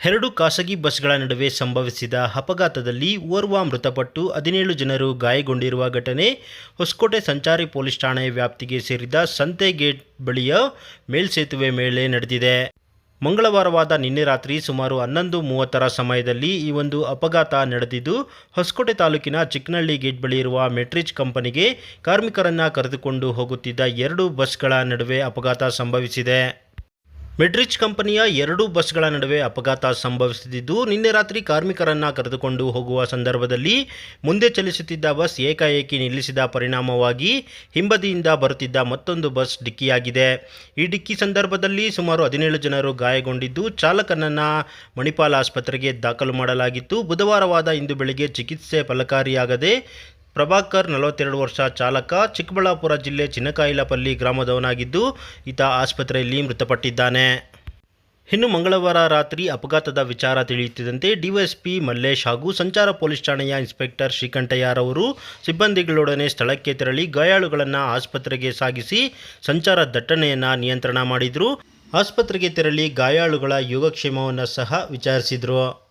ಎರಡು ಖಾಸಗಿ ಬಸ್ಗಳ ನಡುವೆ ಸಂಭವಿಸಿದ ಅಪಘಾತದಲ್ಲಿ ಓರ್ವ ಮೃತಪಟ್ಟು ಹದಿನೇಳು ಜನರು ಗಾಯಗೊಂಡಿರುವ ಘಟನೆ ಹೊಸಕೋಟೆ ಸಂಚಾರಿ ಪೊಲೀಸ್ ಠಾಣೆ ವ್ಯಾಪ್ತಿಗೆ ಸೇರಿದ ಸಂತೆ ಗೇಟ್ ಬಳಿಯ ಮೇಲ್ಸೇತುವೆ ಮೇಲೆ ನಡೆದಿದೆ. ಮಂಗಳವಾರವಾದ ನಿನ್ನೆ ರಾತ್ರಿ ಸುಮಾರು ಹನ್ನೊಂದು ಮೂವತ್ತರ ಸಮಯದಲ್ಲಿ ಈ ಒಂದು ಅಪಘಾತ ನಡೆದಿದ್ದು, ಹೊಸಕೋಟೆ ತಾಲೂಕಿನ ಚಿಕ್ಕನಹಳ್ಳಿ ಗೇಟ್ ಬಳಿ ಇರುವ ಮೆಟ್ರಿಜ್ ಕಂಪನಿಗೆ ಕಾರ್ಮಿಕರನ್ನು ಕರೆದುಕೊಂಡು ಹೋಗುತ್ತಿದ್ದ ಎರಡು ಬಸ್ಗಳ ನಡುವೆ ಅಪಘಾತ ಸಂಭವಿಸಿದೆ. ಮೆಡ್ರಿಚ್ ಕಂಪನಿಯ ಎರಡು ಬಸ್ಗಳ ನಡುವೆ ಅಪಘಾತ ಸಂಭವಿಸುತ್ತಿದ್ದು, ನಿನ್ನೆ ರಾತ್ರಿ ಕಾರ್ಮಿಕರನ್ನ ಕರೆದುಕೊಂಡು ಹೋಗುವ ಸಂದರ್ಭದಲ್ಲಿ ಮುಂದೆ ಚಲಿಸುತ್ತಿದ್ದ ಬಸ್ ಏಕಾಏಕಿ ನಿಲ್ಲಿಸಿದ ಪರಿಣಾಮವಾಗಿ ಹಿಂಬದಿಯಿಂದ ಬರುತ್ತಿದ್ದ ಮತ್ತೊಂದು ಬಸ್ ಡಿಕ್ಕಿಯಾಗಿದೆ. ಈ ಡಿಕ್ಕಿ ಸಂದರ್ಭದಲ್ಲಿ ಸುಮಾರು ಹದಿನೇಳು ಜನರು ಗಾಯಗೊಂಡಿದ್ದು, ಚಾಲಕನನ್ನ ಮಣಿಪಾಲ ಆಸ್ಪತ್ರೆಗೆ ದಾಖಲು ಮಾಡಲಾಗಿತ್ತು. ಬುಧವಾರವಾದ ಇಂದು ಬೆಳಗ್ಗೆ ಚಿಕಿತ್ಸೆ ಫಲಕಾರಿಯಾಗದೆ ಪ್ರಭಾಕರ್ ನಲವತ್ತೆರಡು ವರ್ಷ ಚಾಲಕ ಚಿಕ್ಕಬಳ್ಳಾಪುರ ಜಿಲ್ಲೆ ಚಿನ್ನಕಾಯಿಲಪಲ್ಲಿ ಗ್ರಾಮದವನಾಗಿದ್ದು, ಈತ ಆಸ್ಪತ್ರೆಯಲ್ಲಿ ಮೃತಪಟ್ಟಿದ್ದಾನೆ. ಇನ್ನು ಮಂಗಳವಾರ ರಾತ್ರಿ ಅಪಘಾತದ ವಿಚಾರ ತಿಳಿಯುತ್ತಿದ್ದಂತೆ ಡಿವೈಎಸ್ಪಿ ಮಲ್ಲೇಶ್ ಹಾಗೂ ಸಂಚಾರ ಪೊಲೀಸ್ ಠಾಣೆಯ ಇನ್ಸ್ಪೆಕ್ಟರ್ ಶ್ರೀಕಂಠಯ್ಯರವರು ಸಿಬ್ಬಂದಿಗಳೊಡನೆ ಸ್ಥಳಕ್ಕೆ ತೆರಳಿ ಗಾಯಾಳುಗಳನ್ನು ಆಸ್ಪತ್ರೆಗೆ ಸಾಗಿಸಿ ಸಂಚಾರ ದಟ್ಟಣೆಯನ್ನು ನಿಯಂತ್ರಣ ಮಾಡಿದರು. ಆಸ್ಪತ್ರೆಗೆ ತೆರಳಿ ಗಾಯಾಳುಗಳ ಯೋಗಕ್ಷೇಮವನ್ನು ಸಹ ವಿಚಾರಿಸಿದರು.